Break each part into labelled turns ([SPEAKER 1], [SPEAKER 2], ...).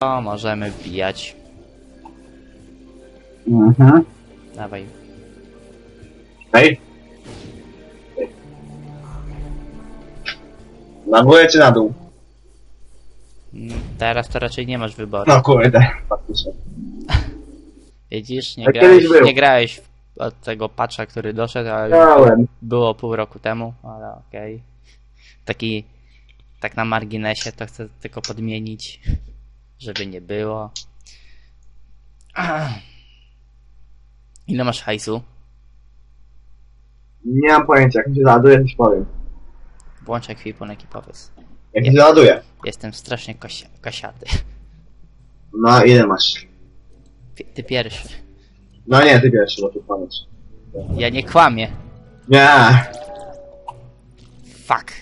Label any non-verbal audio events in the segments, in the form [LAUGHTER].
[SPEAKER 1] O, możemy wbijać.
[SPEAKER 2] Mhm.
[SPEAKER 1] Dawaj.
[SPEAKER 2] Ej. Na górę czy na dół?
[SPEAKER 1] Mm, Teraz to raczej nie masz wyboru.
[SPEAKER 2] No kurde, faktycznie. [LAUGHS]
[SPEAKER 1] Widzisz, nie
[SPEAKER 2] Tak
[SPEAKER 1] grałeś,
[SPEAKER 2] kiedyś był.
[SPEAKER 1] nie grałeś w- od tego patcha, który doszedł, ale
[SPEAKER 2] Grałem.
[SPEAKER 1] było pół roku temu, ale okej. Taki, tak na marginesie to chcę tylko podmienić, żeby nie było. [CLEARS THROAT] Ile masz hajsu?
[SPEAKER 2] Nie mam pojęcia, jak mi się załaduje, ci powiem.
[SPEAKER 1] Włącz ekwipunek i powiedz.
[SPEAKER 2] Jak mi się załaduje.
[SPEAKER 1] Jestem strasznie kosia kosiaty.
[SPEAKER 2] No ile masz?
[SPEAKER 1] Ty- Ty pierwszy.
[SPEAKER 2] No nie, ty pierwszy, bo ty kłamiesz.
[SPEAKER 1] Ja nie kłamię.
[SPEAKER 2] Nie.
[SPEAKER 1] Fuck.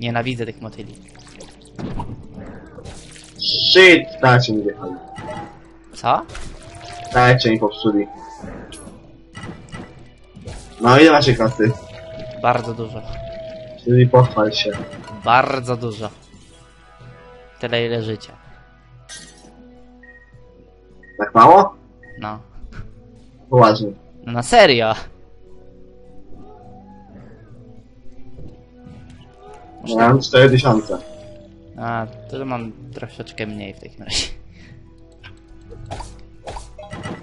[SPEAKER 1] Nienawidzę tych motyli.
[SPEAKER 2] Shit, dajcie mi wjechali.
[SPEAKER 1] Co?
[SPEAKER 2] Dajcie mi popsuli. No ile macie kasy?
[SPEAKER 1] Bardzo dużo.
[SPEAKER 2] Czyli pochwal się.
[SPEAKER 1] Bardzo dużo. Tyle ile życia.
[SPEAKER 2] Tak mało?
[SPEAKER 1] No.
[SPEAKER 2] Poważnie.
[SPEAKER 1] No na serio. Muszę
[SPEAKER 2] Ja mam 4000.
[SPEAKER 1] A, to mam troszeczkę mniej w takim razie.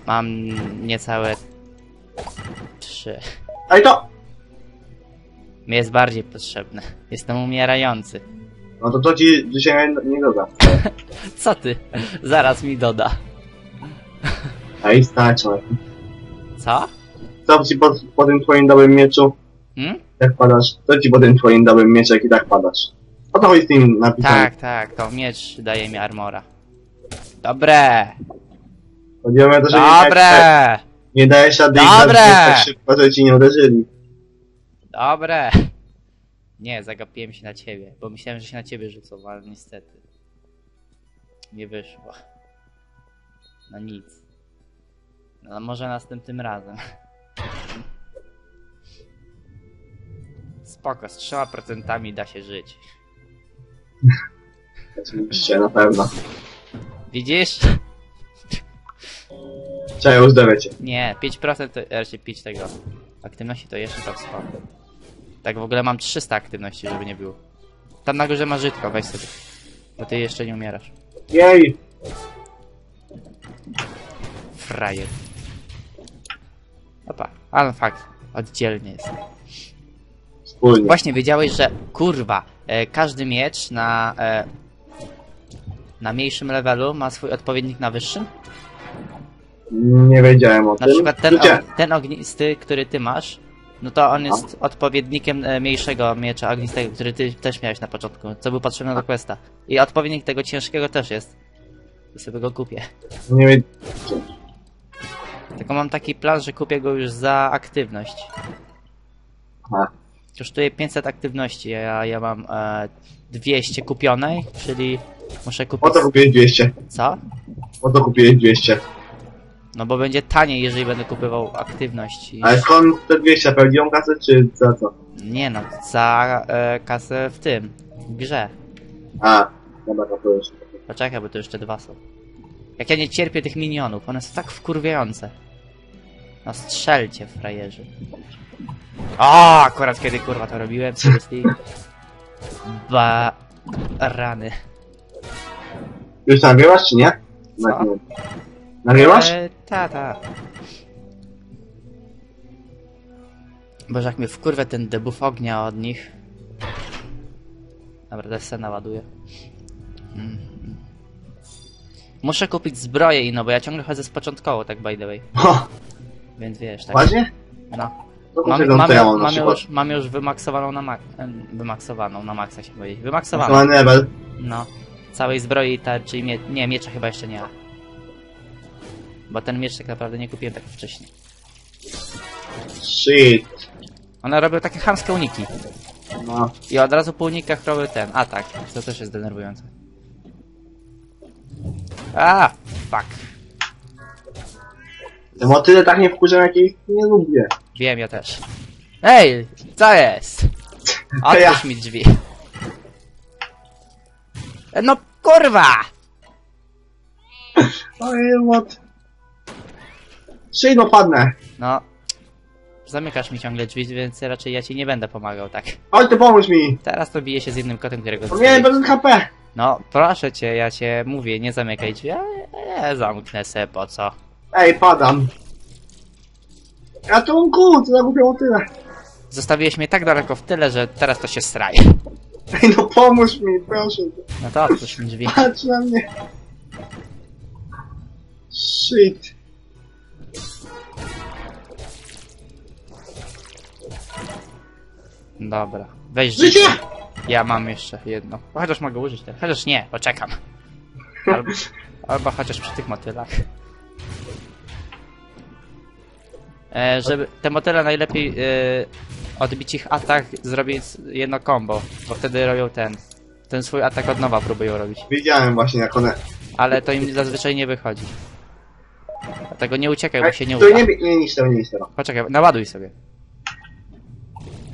[SPEAKER 1] Mam niecałe trzy.
[SPEAKER 2] Ej to!
[SPEAKER 1] Mi jest bardziej potrzebne. Jestem umierający.
[SPEAKER 2] No to to ci dzisiaj nie, nie doda. [LAUGHS]
[SPEAKER 1] Co ty? Zaraz mi doda.
[SPEAKER 2] Ej, stać.
[SPEAKER 1] Co?
[SPEAKER 2] Co ci po, po tym twoim dobrym mieczu,
[SPEAKER 1] Hmm?
[SPEAKER 2] jak padasz? Co ci po tym twoim dobrym mieczu, jak i tak padasz? O to chodzi z tym napisem.
[SPEAKER 1] Tak, tak, to miecz daje mi armora. Dobre!
[SPEAKER 2] O to, że nie,
[SPEAKER 1] Dobre!
[SPEAKER 2] nie dajesz rady ich
[SPEAKER 1] Dobre!
[SPEAKER 2] zabić tak szybko, żeby ci nie uderzyli.
[SPEAKER 1] Dobre! Nie, zagapiłem się na ciebie, bo myślałem, że się na ciebie rzucą, ale niestety. Nie wyszło. No nic. No może następnym razem. Spoko, z trzema procentami da się żyć.
[SPEAKER 2] Oczywiście, na pewno.
[SPEAKER 1] Widzisz?
[SPEAKER 2] Trzeba już dowiecie.
[SPEAKER 1] Nie, 5% to raczej 5 tego aktywności to jeszcze tam spoko. Tak w ogóle mam 300 aktywności, żeby nie było. Tam na górze ma żytko, weź sobie. Bo ty jeszcze nie umierasz.
[SPEAKER 2] Jej!
[SPEAKER 1] Frajer. Opa, ale fakt, oddzielnie jest.
[SPEAKER 2] Wspólnie.
[SPEAKER 1] Właśnie wiedziałeś, że kurwa, każdy miecz na e, na mniejszym levelu ma swój odpowiednik na wyższym?
[SPEAKER 2] Nie wiedziałem o
[SPEAKER 1] Na
[SPEAKER 2] tym.
[SPEAKER 1] przykład ten, ten ognisty, który ty masz, no to on jest odpowiednikiem e, mniejszego miecza ognistego, który ty też miałeś na początku, co był potrzebny do questa. I odpowiednik tego ciężkiego też jest. To sobie go kupię.
[SPEAKER 2] Nie wiedziałem.
[SPEAKER 1] Tylko mam taki plan, że kupię go już za aktywność.
[SPEAKER 2] Aha.
[SPEAKER 1] Kosztuje 500 aktywności, a ja, ja mam e, 200 kupionej, czyli muszę
[SPEAKER 2] Po
[SPEAKER 1] kupić...
[SPEAKER 2] to kupiłeś 200.
[SPEAKER 1] Co?
[SPEAKER 2] Po to kupiłeś 200.
[SPEAKER 1] No bo będzie taniej, jeżeli będę kupywał aktywność. I...
[SPEAKER 2] Ale skąd te 200? Pełnią kasę, czy za co?
[SPEAKER 1] Nie no, za e, kasę w tym, w grze.
[SPEAKER 2] A, dobra, to już.
[SPEAKER 1] Poczekaj, bo to jeszcze dwa są. Jak ja nie cierpię tych minionów, one są tak wkurwiające. No strzelcie, frajerzy. O, akurat kiedy kurwa to robiłem, seriously. Ba... rany.
[SPEAKER 2] Już nagrywasz, czy nie?
[SPEAKER 1] Co?
[SPEAKER 2] Nagrywasz?
[SPEAKER 1] E, ta, ta. Boże, jak mnie wkurwia ten debuff ognia od nich. Dobra, też se naładuję. Mm. Muszę kupić zbroję inną, bo ja ciągle chodzę z początkowo, tak by the way. [LAUGHS] Więc wiesz, tak.
[SPEAKER 2] ładnie?
[SPEAKER 1] No.
[SPEAKER 2] To
[SPEAKER 1] Mam,
[SPEAKER 2] mam,
[SPEAKER 1] mam,
[SPEAKER 2] to ja mam na
[SPEAKER 1] mam,
[SPEAKER 2] przykład.
[SPEAKER 1] już, mam już wymaksowaną na mak... em, Wymaksowaną, na maksa się powiedzieć. Wymaksowaną.
[SPEAKER 2] Maksymalny level.
[SPEAKER 1] No. Całej zbroi tarczy i mie... Nie, miecza chyba jeszcze nie. Bo ten miecz tak naprawdę nie kupiłem tak wcześniej.
[SPEAKER 2] Shit.
[SPEAKER 1] One robią takie chamskie uniki.
[SPEAKER 2] No.
[SPEAKER 1] I od razu po unikach robią ten atak, co też jest denerwujące. A, fuck.
[SPEAKER 2] Te motyle tak nie wkurzą, jak ich nie lubię.
[SPEAKER 1] Wiem, ja też. Ej, co jest? [LAUGHS]
[SPEAKER 2] To ja.
[SPEAKER 1] Otwórz mi drzwi. E, No, Kurwa!
[SPEAKER 2] Ojej, what? Shit, no padnę.
[SPEAKER 1] No. Zamykasz mi ciągle drzwi, więc raczej ja ci nie będę pomagał, tak.
[SPEAKER 2] Chodź, ty pomóż mi.
[SPEAKER 1] Teraz to bije się z jednym kotem, którego zostawiłeś.
[SPEAKER 2] bez HP.
[SPEAKER 1] No, proszę cię, ja cię mówię, nie zamykaj drzwi, ale nie, zamknę se, po co?
[SPEAKER 2] Ej, padam. Ratunku, co za głupio tyle.
[SPEAKER 1] Zostawiłeś mnie tak daleko w tyle, że teraz to się straje.
[SPEAKER 2] Ej, no pomóż mi, proszę.
[SPEAKER 1] No to otwórz mi drzwi.
[SPEAKER 2] Patrz na mnie. Shit.
[SPEAKER 1] Dobra, weź
[SPEAKER 2] Życie!
[SPEAKER 1] życie. Ja mam jeszcze jedno. Chociaż mogę użyć teraz. Chociaż nie, poczekam. Albo, albo chociaż przy tych motylach. E, żeby te motyle najlepiej e, odbić ich atak zrobić jedno combo, bo wtedy robią ten. Ten swój atak od nowa próbują robić.
[SPEAKER 2] Widziałem właśnie jak one...
[SPEAKER 1] Ale to im zazwyczaj nie wychodzi. Dlatego nie uciekaj, bo się nie
[SPEAKER 2] to
[SPEAKER 1] uda.
[SPEAKER 2] nie, nie niszcz tego, nie niszcz tego.
[SPEAKER 1] Poczekaj, naładuj sobie.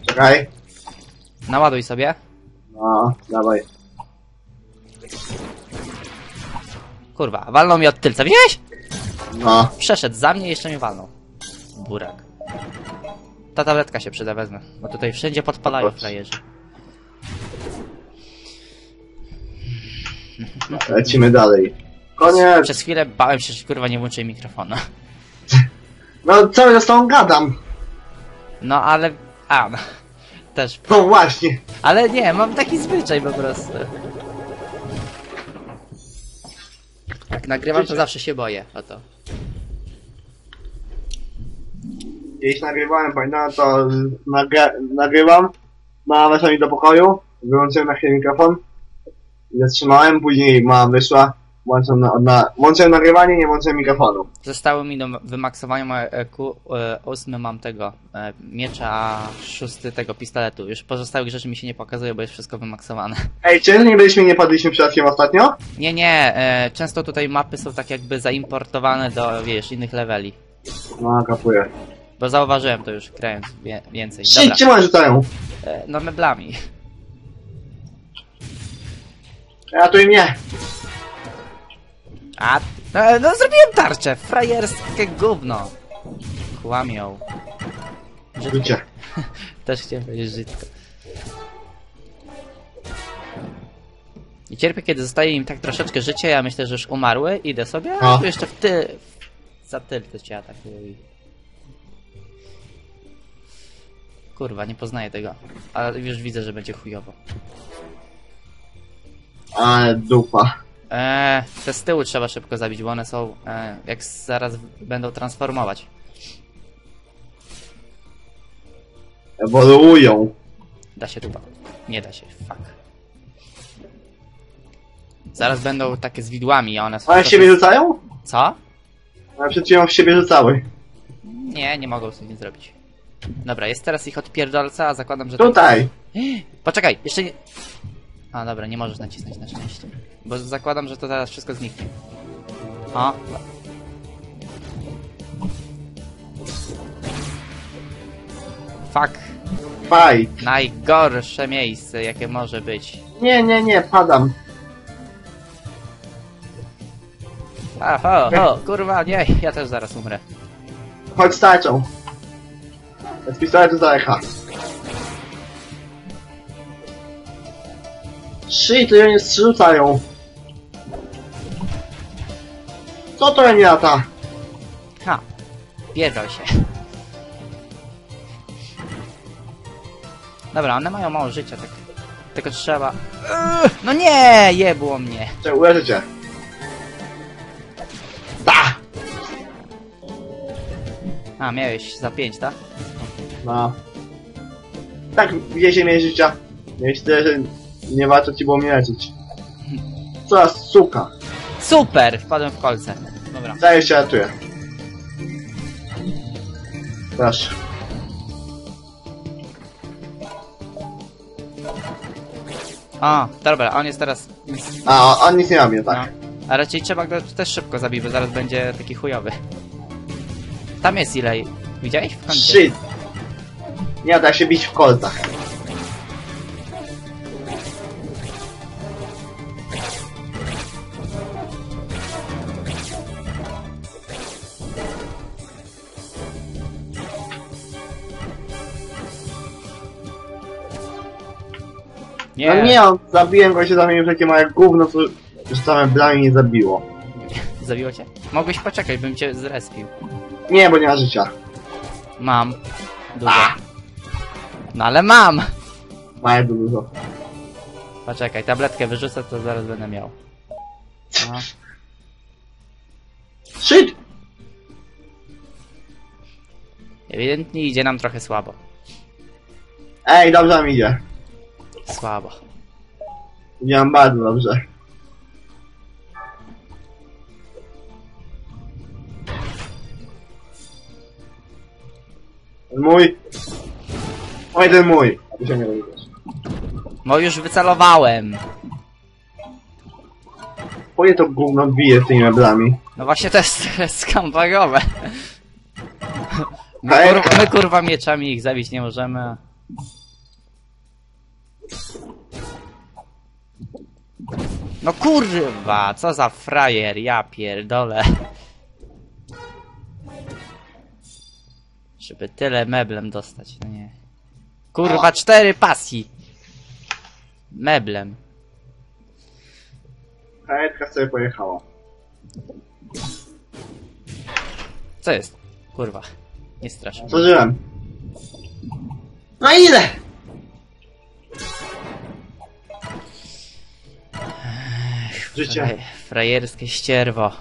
[SPEAKER 2] Czekaj.
[SPEAKER 1] Naładuj sobie.
[SPEAKER 2] No, dawaj.
[SPEAKER 1] Kurwa, walnął mi od tylca, widziałeś?
[SPEAKER 2] No.
[SPEAKER 1] Przeszedł za mnie i jeszcze mnie walnął. Burak. Ta tabletka się przyda, wezmę. Bo tutaj wszędzie podpalają frajerzy.
[SPEAKER 2] Lecimy dalej. Koniec.
[SPEAKER 1] Przez chwilę bałem się, że kurwa nie włączyłem mikrofonu.
[SPEAKER 2] No cały czas z tą gadam.
[SPEAKER 1] No ale... A, no. Też.
[SPEAKER 2] No właśnie.
[SPEAKER 1] Ale nie, mam taki zwyczaj po prostu. Jak nagrywam, to zawsze się boję o to.
[SPEAKER 2] Jeśli nagrywałem, pamiętam, to nagra nagrywam, mama weszła mi do pokoju, wyłączyłem na chwilę mikrofon, zatrzymałem, później mama wyszła, włączyłem, na, na, włączyłem nagrywanie, nie włączyłem mikrofonu.
[SPEAKER 1] Zostało mi do wymaksowania EQ, e, ósmy mam tego e, miecza, a szósty tego pistoletu. Już pozostałych rzeczy mi się nie pokazuje, bo jest wszystko wymaksowane.
[SPEAKER 2] Ej, czy nie byliśmy, nie padliśmy przypadkiem ostatnio?
[SPEAKER 1] Nie, nie, e, często tutaj mapy są tak jakby zaimportowane do, wiesz, innych leveli.
[SPEAKER 2] No, kapuję.
[SPEAKER 1] Bo zauważyłem to już grając wie, więcej. Dobra,
[SPEAKER 2] gdzie one rzucają?
[SPEAKER 1] e, no meblami.
[SPEAKER 2] Ratuj mnie!
[SPEAKER 1] A, no, e, no zrobiłem tarczę, frajerskie gówno. Kłamią.
[SPEAKER 2] Życie. [LAUGHS]
[SPEAKER 1] Też chciałem powiedzieć brzydko. I cierpię, kiedy zostaje im tak troszeczkę życia, ja myślę, że już umarły, idę sobie, a tu jeszcze w ty... Za tyl to cię atakują Kurwa, nie poznaję tego. Ale już widzę, że będzie chujowo.
[SPEAKER 2] Ale dupa.
[SPEAKER 1] Eee, te z tyłu trzeba szybko zabić, bo one są... E, jak zaraz będą transformować.
[SPEAKER 2] Ewoluują.
[SPEAKER 1] Da się chyba. Nie da się, fuck. Zaraz będą takie z widłami, a one są...
[SPEAKER 2] One w siebie rzucają?
[SPEAKER 1] Co?
[SPEAKER 2] One przed chwilą w siebie rzucały.
[SPEAKER 1] Nie, nie mogą sobie nic zrobić. Dobra, jest teraz ich odpierdolca, a zakładam, że... to-
[SPEAKER 2] Tutaj. [GASPS]
[SPEAKER 1] Poczekaj, jeszcze nie... A, dobra, nie możesz nacisnąć na szczęście. Bo zakładam, że to zaraz wszystko zniknie. O. Fuck.
[SPEAKER 2] Fight.
[SPEAKER 1] Najgorsze miejsce, jakie może być.
[SPEAKER 2] Nie, nie, nie, padam.
[SPEAKER 1] A, ho, ho, kurwa, nie, ja też zaraz umrę.
[SPEAKER 2] Chodź z tarczą. Z pistoletu z daleka. Shit, to nie strzucają. Co to nie lata?
[SPEAKER 1] Ha, pierdol się. Dobra, one mają mało życia, tak. Tylko trzeba... No nie, jebło mnie.
[SPEAKER 2] Czy uleży cię? Da!
[SPEAKER 1] A, miałeś za pięć, tak?
[SPEAKER 2] No. Tak, wiecie mieć życia. Tyle, że nie warto ci było mnie leczyć. Co za suka.
[SPEAKER 1] Super, wpadłem w kolce. Dobra.
[SPEAKER 2] Zaraz się ratuję. Proszę.
[SPEAKER 1] A, dobra, on jest teraz...
[SPEAKER 2] A, on- on nic nie robi,
[SPEAKER 1] No.
[SPEAKER 2] tak.
[SPEAKER 1] A raczej trzeba go też szybko zabić, bo zaraz będzie taki chujowy. Tam jest Ilej. Widziałeś w kącie?
[SPEAKER 2] Shit. Nie da się bić w kolcach.
[SPEAKER 1] Nie.
[SPEAKER 2] No nie, zabiłem go się zamienił w takie małe gówno, co już same blami nie zabiło. [LAUGHS]
[SPEAKER 1] Zabiło cię? Mogłeś poczekać, bym cię zrespił.
[SPEAKER 2] Nie, bo nie ma życia.
[SPEAKER 1] Mam. Dużo. A! No ale mam!
[SPEAKER 2] Bardzo dużo.
[SPEAKER 1] Poczekaj, tabletkę wyrzucę, to zaraz będę miał. No.
[SPEAKER 2] Shit!
[SPEAKER 1] Ewidentnie idzie nam trochę słabo.
[SPEAKER 2] Ej, dobrze nam idzie.
[SPEAKER 1] Słabo.
[SPEAKER 2] Idzie nam bardzo dobrze. Mój. Oj, ten mój. Rozumiesz.
[SPEAKER 1] No już wycelowałem.
[SPEAKER 2] Poje to gówno bije tymi meblami.
[SPEAKER 1] No właśnie to jest trochę skambagowe. My, kurwa, my kurwa mieczami ich zabić nie możemy. No kurwa, co za frajer, ja pierdolę. Żeby tyle meblem dostać, no nie. Kurwa, cztery pasji. Meblem.
[SPEAKER 2] Karetka sobie pojechała.
[SPEAKER 1] Co jest? Kurwa. Nie strasz. mnie.
[SPEAKER 2] Zużyłem. No ile? Życie.
[SPEAKER 1] Fraj- Frajerskie ścierwo.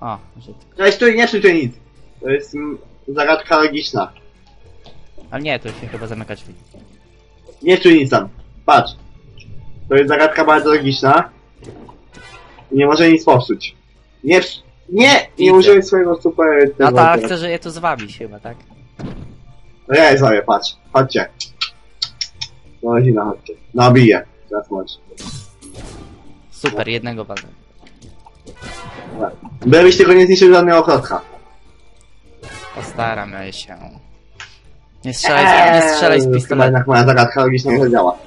[SPEAKER 1] O, że...
[SPEAKER 2] Cześć, tu nie tu nic. To jest mm, zagadka logiczna.
[SPEAKER 1] Ale nie, tu się chyba zamyka drzwi.
[SPEAKER 2] Nie czuj nic tam. Patrz. To jest zagadka bardzo logiczna. Nie może nic popsuć. Nie, nie, nie
[SPEAKER 1] Widzę.
[SPEAKER 2] użyłeś swojego super...
[SPEAKER 1] No
[SPEAKER 2] tego-
[SPEAKER 1] tak, chcę, że je tu zwabić chyba, tak?
[SPEAKER 2] No ja je zrobię, patrz. Chodźcie. No rodzina, chodźcie. No biję. Teraz możesz.
[SPEAKER 1] Super, jednego bazę.
[SPEAKER 2] Byłeś tylko nie zniszczył żadnego okrotka.
[SPEAKER 1] Postaramy się. Nie strzelaj, nie strzelaj z
[SPEAKER 2] Eee, Chyba
[SPEAKER 1] pistoletu.
[SPEAKER 2] jednak moja zagadka logiczna nie zadziała.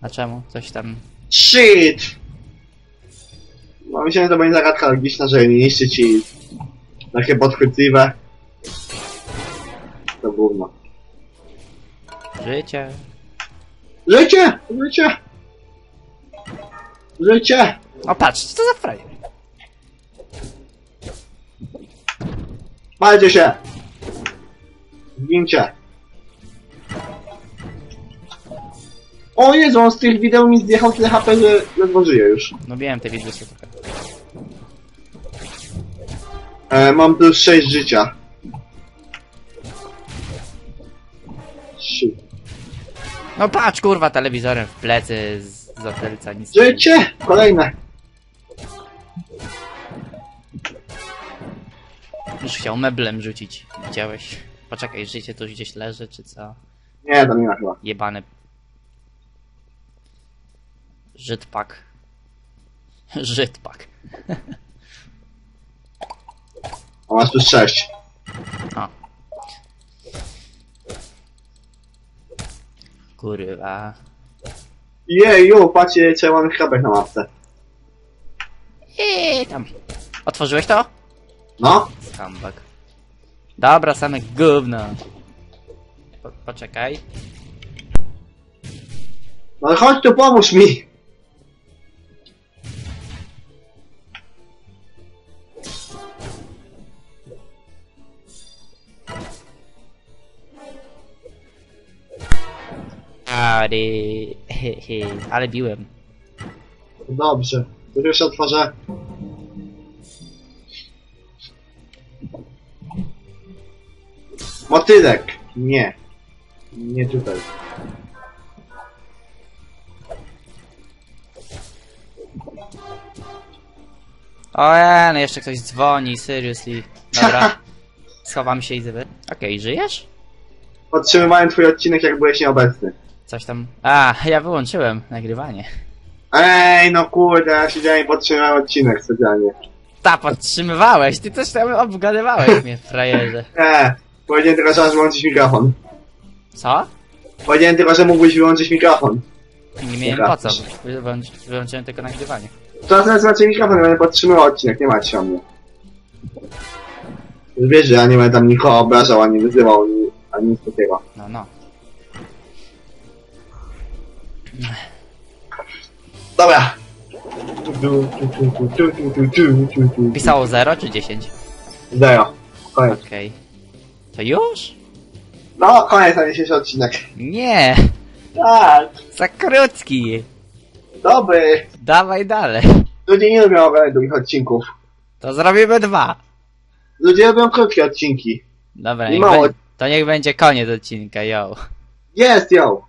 [SPEAKER 1] A czemu? Coś tam...
[SPEAKER 2] Shit! No myślałem, że to będzie zagadka logiczna, że nie niszczy ci takie podchwytliwe. To gówno.
[SPEAKER 1] Życie.
[SPEAKER 2] Życie! Życie! Życie!
[SPEAKER 1] O patrz, co to za frajer?
[SPEAKER 2] Palcie się! Zgincie! O Jezu, on z tych wideo mi zjechał tyle HP, że ledwo żyje już.
[SPEAKER 1] No wiem, te widły są trochę.
[SPEAKER 2] E, mam plus 6 życia. Shit.
[SPEAKER 1] No patrz, kurwa, telewizorem w plecy z zatylca, nic.
[SPEAKER 2] Życie! Kolejne!
[SPEAKER 1] Już chciał meblem rzucić. Widziałeś? Poczekaj, życie tu gdzieś leży, czy co?
[SPEAKER 2] Nie, tam nie ma chyba.
[SPEAKER 1] Jebany. Żydpak. [LAUGHS] Żydpak.
[SPEAKER 2] A masz plus 6.
[SPEAKER 1] O. Kurwa.
[SPEAKER 2] Jeju, patrzcie, czerwony chrabek na mapce.
[SPEAKER 1] I tam. Otworzyłeś to?
[SPEAKER 2] No?
[SPEAKER 1] Skambak. Dobra, same gówno. Po, poczekaj.
[SPEAKER 2] No chodź tu, pomóż mi!
[SPEAKER 1] Ary. [LAUGHS] Ale biłem.
[SPEAKER 2] Dobrze. To już otworzę. Motylek! Nie. Nie tutaj.
[SPEAKER 1] O, no jeszcze ktoś dzwoni, seriously. Dobra. [LAUGHS] Schowam się i zywy. Okej, żyjesz?
[SPEAKER 2] Podtrzymywałem twój odcinek, jak byłeś nieobecny.
[SPEAKER 1] Coś tam. A, ja wyłączyłem nagrywanie.
[SPEAKER 2] Ej, no kurde, ja siedziałem i podtrzymywałem odcinek specjalnie.
[SPEAKER 1] Ta, podtrzymywałeś, ty coś tam obgadywałeś mnie, frajerze. [LAUGHS]
[SPEAKER 2] Nie, Powiedziałem tylko, że masz wyłączyć mikrofon.
[SPEAKER 1] Co?
[SPEAKER 2] Powiedziałem tylko, że mógłbyś wyłączyć mikrofon.
[SPEAKER 1] Nie miałem po co. Wyłączy, wyłączyłem tylko nagrywanie.
[SPEAKER 2] To teraz macie mikrofon, będę podtrzymywał odcinek, nie macie się mnie. Wiesz, że ja nie będę tam nikogo obrażał, ani wyzywał, ani, ani nic takiego.
[SPEAKER 1] No, no.
[SPEAKER 2] Dobra.
[SPEAKER 1] Pisało 0 czy 10?
[SPEAKER 2] Zero. Koniec.
[SPEAKER 1] Okej. To już?
[SPEAKER 2] No, koniec na dzisiejszy odcinek.
[SPEAKER 1] Nie!
[SPEAKER 2] Tak,
[SPEAKER 1] Za krótki!
[SPEAKER 2] dobry.
[SPEAKER 1] Dawaj dalej.
[SPEAKER 2] Ludzie nie lubią oglądać długich odcinków.
[SPEAKER 1] To zrobimy dwa.
[SPEAKER 2] Ludzie lubią krótkie odcinki.
[SPEAKER 1] Dobra, niech
[SPEAKER 2] mało.
[SPEAKER 1] to niech będzie koniec odcinka, yo.
[SPEAKER 2] Jest, yo.